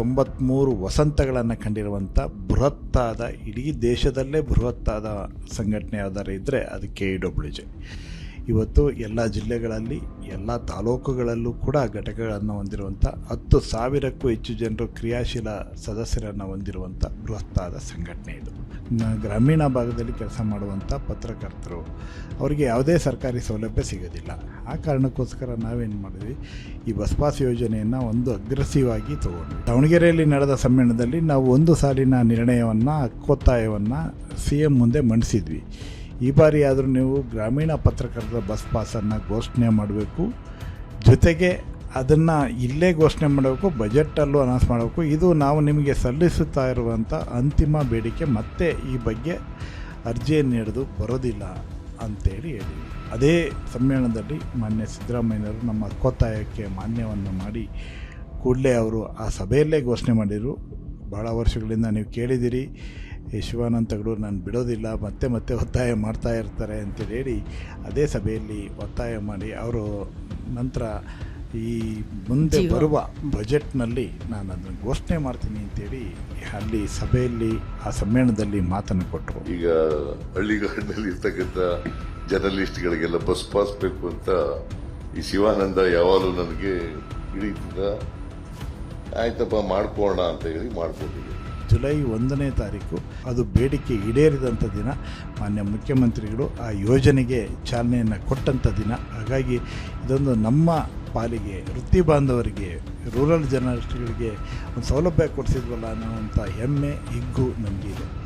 ತೊಂಬತ್ತ್ಮೂರು ವಸಂತಗಳನ್ನು ಕಂಡಿರುವಂಥ ಬೃಹತ್ತಾದ ಇಡೀ ದೇಶದಲ್ಲೇ ಬೃಹತ್ತಾದ ಸಂಘಟನೆ ಯಾವ್ದಾರು ಇದ್ದರೆ ಅದು ಕೆ ಇ ಡಬ್ಲ್ಯೂ ಜೆ ಇವತ್ತು ಎಲ್ಲ ಜಿಲ್ಲೆಗಳಲ್ಲಿ, ಎಲ್ಲ ತಾಲೂಕುಗಳಲ್ಲೂ ಕೂಡ ಘಟಕಗಳನ್ನು ಹೊಂದಿರುವಂಥ ಹತ್ತು ಸಾವಿರಕ್ಕೂ ಹೆಚ್ಚು ಜನರು ಕ್ರಿಯಾಶೀಲ ಸದಸ್ಯರನ್ನು ಹೊಂದಿರುವಂಥ ಬೃಹತ್ತಾದ ಸಂಘಟನೆ ಇದು. ಗ್ರಾಮೀಣ ಭಾಗದಲ್ಲಿ ಕೆಲಸ ಮಾಡುವಂಥ ಪತ್ರಕರ್ತರು, ಅವರಿಗೆ ಯಾವುದೇ ಸರ್ಕಾರಿ ಸೌಲಭ್ಯ ಸಿಗೋದಿಲ್ಲ. ಆ ಕಾರಣಕ್ಕೋಸ್ಕರ ನಾವೇನು ಮಾಡಿದ್ವಿ, ಈ ಬಸ್ ಪಾಸ್ ಯೋಜನೆಯನ್ನು ಒಂದು ಅಗ್ರೆಸಿವ್ ಆಗಿ ತಗೊಂಡ್ವಿ. ದಾವಣಗೆರೆಯಲ್ಲಿ ನಡೆದ ಸಮ್ಮೇಳನದಲ್ಲಿ ನಾವು ಒಂದು ಸಾಲಿನ ನಿರ್ಣಯವನ್ನು, ಹಕ್ಕೊತ್ತಾಯವನ್ನು ಸಿ ಎಂ ಮುಂದೆ ಮಂಡಿಸಿದ್ವಿ. ಈ ಬಾರಿ ಆದರೂ ನೀವು ಗ್ರಾಮೀಣ ಪತ್ರಕರ್ತರ ಬಸ್ ಪಾಸನ್ನು ಘೋಷಣೆ ಮಾಡಬೇಕು. ಜೊತೆಗೆ ಅದನ್ನು ಇಲ್ಲೇ ಘೋಷಣೆ ಮಾಡಬೇಕು, ಬಜೆಟಲ್ಲೂ ಅನೌನ್ಸ್ ಮಾಡಬೇಕು. ಇದು ನಾವು ನಿಮಗೆ ಸಲ್ಲಿಸುತ್ತಾ ಇರುವಂಥ ಅಂತಿಮ ಬೇಡಿಕೆ. ಮತ್ತೆ ಈ ಬಗ್ಗೆ ಅರ್ಜಿಯನ್ನು ಹಿಡಿದು ಬರೋದಿಲ್ಲ ಅಂತೇಳಿ ಹೇಳಿ ಅದೇ ಸಮ್ಮೇಳನದಲ್ಲಿ ಮಾನ್ಯ ಸಿದ್ದರಾಮಯ್ಯನವರು ನಮ್ಮ ಹಕ್ಕೊತ್ತಾಯಕ್ಕೆ ಮಾನ್ಯವನ್ನು ಮಾಡಿ ಕೂಡಲೇ ಅವರು ಆ ಸಭೆಯಲ್ಲೇ ಘೋಷಣೆ ಮಾಡಿದರು. ಭಾಳ ವರ್ಷಗಳಿಂದ ನೀವು ಕೇಳಿದ್ದೀರಿ. ಈ ಶಿವಾನಂದ ತಗಡೂರು ನಾನು ಬಿಡೋದಿಲ್ಲ ಮತ್ತೆ ಮತ್ತೆ ಒತ್ತಾಯ ಮಾಡ್ತಾ ಇರ್ತಾರೆ ಅಂತೇಳಿ ಹೇಳಿ ಅದೇ ಸಭೆಯಲ್ಲಿ ಒತ್ತಾಯ ಮಾಡಿ ಅವರು ನಂತರ ಈ ಮುಂದೆ ಬರುವ ಬಜೆಟ್ನಲ್ಲಿ ನಾನು ಅದನ್ನು ಘೋಷಣೆ ಮಾಡ್ತೀನಿ ಅಂತೇಳಿ ಅಲ್ಲಿ ಸಭೆಯಲ್ಲಿ ಆ ಸಮ್ಮೇಳನದಲ್ಲಿ ಮಾತನ್ನು ಕೊಟ್ಟರು. ಈಗ ಹಳ್ಳಿಗಾಡಿನಲ್ಲಿ ಇರ್ತಕ್ಕಂಥ ಜರ್ನಲಿಸ್ಟ್ಗಳಿಗೆಲ್ಲ ಬಸ್ ಪಾಸ್ ಬೇಕು ಅಂತ ಈ ಶಿವಾನಂದ ಯಾವಾಗಲೂ ನನಗೆ ಹಿಡಿತದ ಆಯ್ತಪ್ಪ ಮಾಡ್ಕೋಣ ಅಂತ ಹೇಳಿ ಮಾಡ್ಕೊಂಡಿದ್ದೀನಿ ಜುಲೈ ಒಂದನೇ ತಾರೀಕು. ಅದು ಬೇಡಿಕೆ ಈಡೇರಿದಂಥ ದಿನ. ಮಾನ್ಯ ಮುಖ್ಯಮಂತ್ರಿಗಳು ಆ ಯೋಜನೆಗೆ ಚಾಲನೆಯನ್ನು ಕೊಟ್ಟಂಥ ದಿನ. ಹಾಗಾಗಿ ಇದೊಂದು ನಮ್ಮ ಪಾಲಿಗೆ, ವೃತ್ತಿ ಬಾಂಧವರಿಗೆ, ರೂರಲ್ ಜರ್ನಲಿಸ್ಟ್ಗಳಿಗೆ ಒಂದು ಸೌಲಭ್ಯ ಕೊಡಿಸಿದ್ವಲ್ಲ ಅನ್ನೋವಂಥ ಹೆಮ್ಮೆ, ಹಿಗ್ಗು ನಮಗಿದೆ